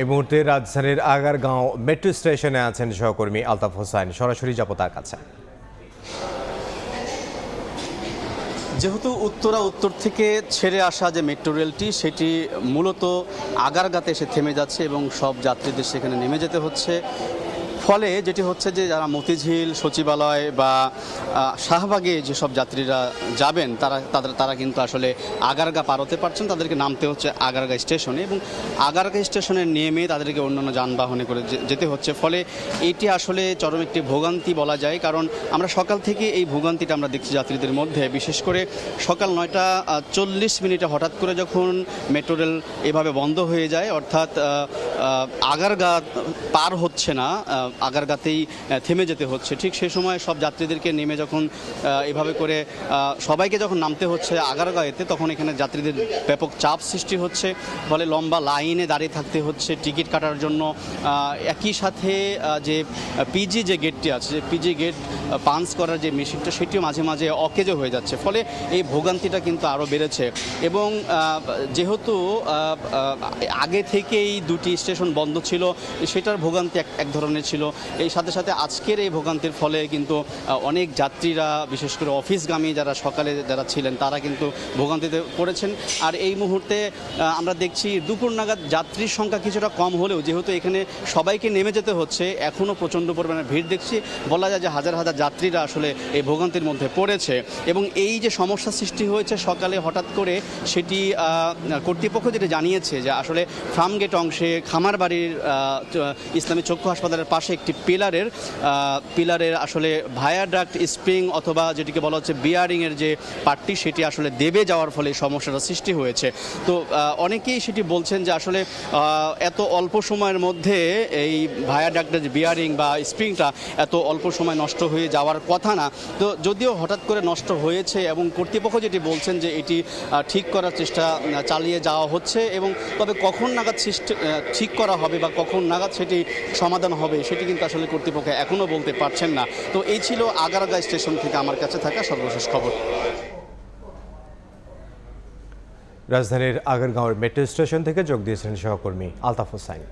এই মুহূর্তে রাজধানীর আগারগাঁও মেট্রো স্টেশনে আছেন সহকর্মী আলতাফ হোসাইন। সরাসরি যাব তার কাছে। যেহেতু উত্তরা উত্তর থেকে ছেড়ে আসা যে মেট্রো রেলটি, সেটি মূলত আগারগাতে এসে থেমে যাচ্ছে এবং সব যাত্রীদের সেখানে নেমে যেতে হচ্ছে। ফলে যেটি হচ্ছে যে যারা মতিঝিল সচিবালয় বা শাহবাগে যেসব যাত্রীরা যাবেন, তারা, তাদের, তারা কিন্তু আসলে আগারগা পার হতে পারছেন। তাদেরকে নামতে হচ্ছে আগারগা স্টেশনে এবং আগারগা স্টেশনে নেমে তাদেরকে অন্যান্য যানবাহনে করে যেতে হচ্ছে। ফলে এটি আসলে চরম একটি ভোগান্তি বলা যায়। কারণ আমরা সকাল থেকে এই ভোগান্তিটা আমরা দেখছি যাত্রীদের মধ্যে। বিশেষ করে সকাল নয়টা চল্লিশ মিনিটে হঠাৎ করে যখন মেট্রো রেল এভাবে বন্ধ হয়ে যায়, অর্থাৎ আগারগা পার হচ্ছে না আগারগাতেই থেমে যেতে হচ্ছে। ঠিক সেই সময় সব যাত্রীদেরকে নেমে যখন এভাবে করে সবাইকে যখন নামতে হচ্ছে আগারগাঁয়েতে তখন এখানে যাত্রীদের ব্যাপক চাপ সৃষ্টি হচ্ছে। ফলে লম্বা লাইনে দাঁড়িয়ে থাকতে হচ্ছে টিকিট কাটার জন্য। একই সাথে যে পিজি যে গেটটি আছে, যে পিজি গেট পাঞ্চ করার যে মেশিনটা সেটিও মাঝে মাঝে অকেজো হয়ে যাচ্ছে। ফলে এই ভোগান্তিটা কিন্তু আরও বেড়েছে। এবং যেহেতু আগে থেকেই দুটি স্টেশন বন্ধ ছিল, সেটার ভোগান্তি এক ধরনের ছিল। এই সাথে সাথে আজকের এই ভোগান্তির ফলে কিন্তু অনেক যাত্রীরা, বিশেষ করে অফিসগামী যারা সকালে যারা ছিলেন, তারা কিন্তু ভোগান্তিতে পড়েছেন। আর এই মুহূর্তে আমরা দেখছি দুপুর নাগাদ যাত্রীর সংখ্যা কিছুটা কম হলেও, যেহেতু এখানে সবাইকে নেমে যেতে হচ্ছে এখনও প্রচণ্ড পরিমাণে ভিড় দেখছি। বলা যায় যে হাজার হাজার যাত্রীরা আসলে এই ভোগান্তির মধ্যে পড়েছে। এবং এই যে সমস্যা সৃষ্টি হয়েছে সকালে হঠাৎ করে, সেটি কর্তৃপক্ষ যেটা জানিয়েছে যে আসলে ফার্মগেট অংশে খামারবাড়ির বাড়ির ইসলামী চক্ষু হাসপাতালের পাশে একটি পিলারের পিলারের আসলে ভায়াডাক্ট স্প্রিং অথবা যেটিকে বলা হচ্ছে বিয়ারিংয়ের যে পার্টটি সেটি আসলে দেবে যাওয়ার ফলে সমস্যাটা সৃষ্টি হয়েছে। তো অনেকেই সেটি বলছেন যে আসলে এত অল্প সময়ের মধ্যে এই ভায়াডাক্টের যে বিয়ারিং বা স্প্রিংটা এত অল্প সময় নষ্ট হয়ে যাওয়ার কথা না। তো যদিও হঠাৎ করে নষ্ট হয়েছে এবং কর্তৃপক্ষ যেটি বলছেন যে এটি ঠিক করার চেষ্টা চালিয়ে যাওয়া হচ্ছে এবং তবে কখন নাগাদ আহ, ঠিক করা হবে বা কখন নাগাদ সেটি সমাধান হবে, সেটি কিন্তু আসলে কর্তৃপক্ষ এখনও বলতে পারছেন না। তো এই ছিল আগারগা স্টেশন থেকে আমার কাছে থাকা সর্বশেষ খবর। রাজধানীর আগারগাঁওয়ের মেট্রো স্টেশন থেকে যোগ দিয়েছেন সহকর্মী আলতাফ হোসাইন।